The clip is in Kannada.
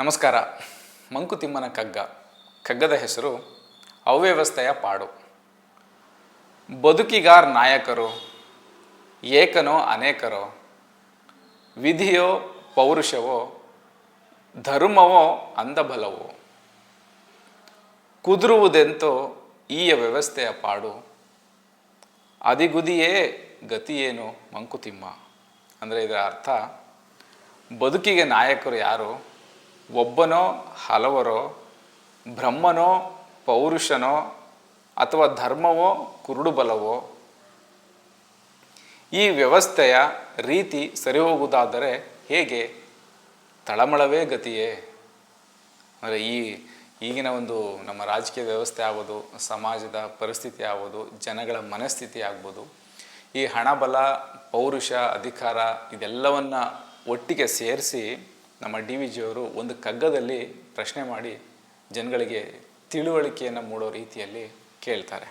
ನಮಸ್ಕಾರ. ಮಂಕುತಿಮ್ಮನ ಕಗ್ಗ. ಕಗ್ಗದ ಹೆಸರು ಅವ್ಯವಸ್ಥೆಯ ಪಾಡು. ಬದುಕಿಗಾರ್ ನಾಯಕರು, ಏಕನೋ ಅನೇಕರೋ, ವಿಧಿಯೋ ಪೌರುಷವೋ, ಧರ್ಮವೋ ಅಂದಬಲವೋ. ಕುದುರುವುದೆಂತೋ ಈಯ ವ್ಯವಸ್ಥೆಯ ಪಾಡು. ಅದಿಗುದಿಯೇ ಗತಿಯೇನು ಮಂಕುತಿಮ್ಮ ಅಂದರೆ ಇದರ ಅರ್ಥ, ಬದುಕಿಗೆ ನಾಯಕರು ಯಾರು? ಒಬ್ಬನೋ, ಹಲವರೋ, ಬ್ರಹ್ಮನೋ, ಪೌರುಷನೋ ಅಥವಾ ಧರ್ಮವೋ ಕುರುಡು ಬಲವೋ ಈ ವ್ಯವಸ್ಥೆಯ ರೀತಿ ಸರಿ ಹೋಗುವುದಾದರೆ ಹೇಗೆ? ತಳಮಳವೇ ಗತಿಯೇ. ಅಂದರೆ ಈ ಈಗಿನ ಒಂದು ನಮ್ಮ ರಾಜಕೀಯ ವ್ಯವಸ್ಥೆ ಆಗ್ಬೋದು, ಸಮಾಜದ ಪರಿಸ್ಥಿತಿ ಆಗ್ಬೋದು, ಜನಗಳ ಮನಸ್ಥಿತಿ ಆಗ್ಬೋದು, ಈ ಹಣಬಲ, ಪೌರುಷ, ಅಧಿಕಾರ, ಇದೆಲ್ಲವನ್ನು ಒಟ್ಟಿಗೆ ಸೇರಿಸಿ ನಮ್ಮ ಡಿ ವಿ ಜಿಯವರು ಒಂದು ಕಗ್ಗದಲ್ಲಿ ಪ್ರಶ್ನೆ ಮಾಡಿ ಜನಗಳಿಗೆ ತಿಳುವಳಿಕೆಯನ್ನು ಮೂಡೋ ರೀತಿಯಲ್ಲಿ ಕೇಳ್ತಾರೆ.